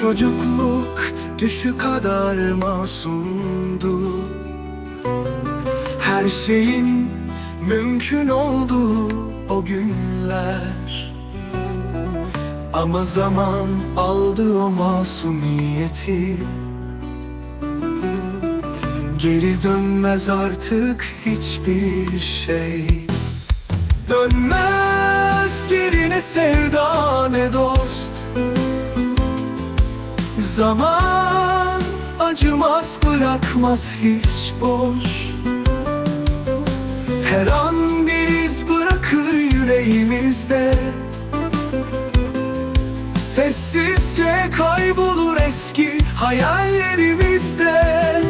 Çocukluk düşü kadar masumdu. Her şeyin mümkün olduğu o günler. Ama zaman aldı o masumiyeti. Geri dönmez artık hiçbir şey. Dönmez geri ne sevda ne dost Zaman acımaz bırakmaz hiç boş. Her an bir iz bırakır yüreğimizde. Sessizce kaybolur eski hayallerimizde.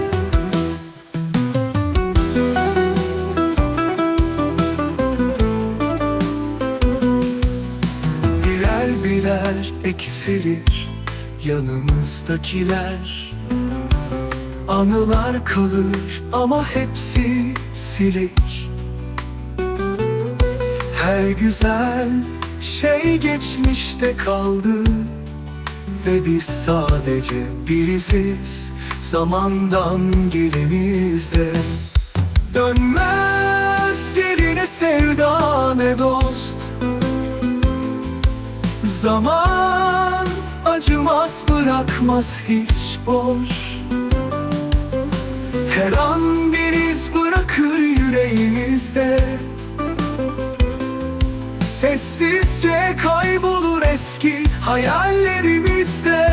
Birer birer eksilir yanımızdakiler. Anılar kalır ama hepsi silir. Her güzel şey geçmişte kaldı. Ve biz sadece biriziz. Zamandan gelimizde Dönmez geri ne sevda ne dost. Zaman acımaz bırakmaz hiç boş. Her an bir iz bırakır yüreğimizde. Sessizce kaybolur eski hayallerimizde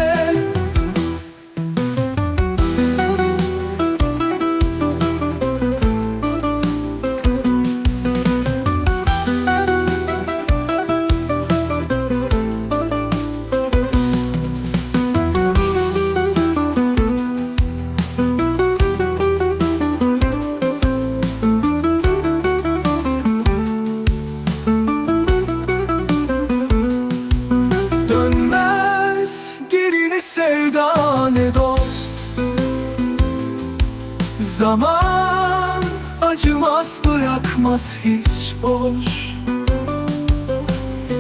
sevda ne dost? Zaman acımaz bırakmaz hiç boş.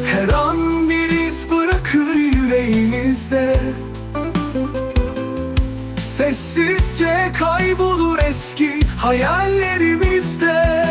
Her an bir iz bırakır yüreğimizde. Sessizce kaybolur eski hayallerimizde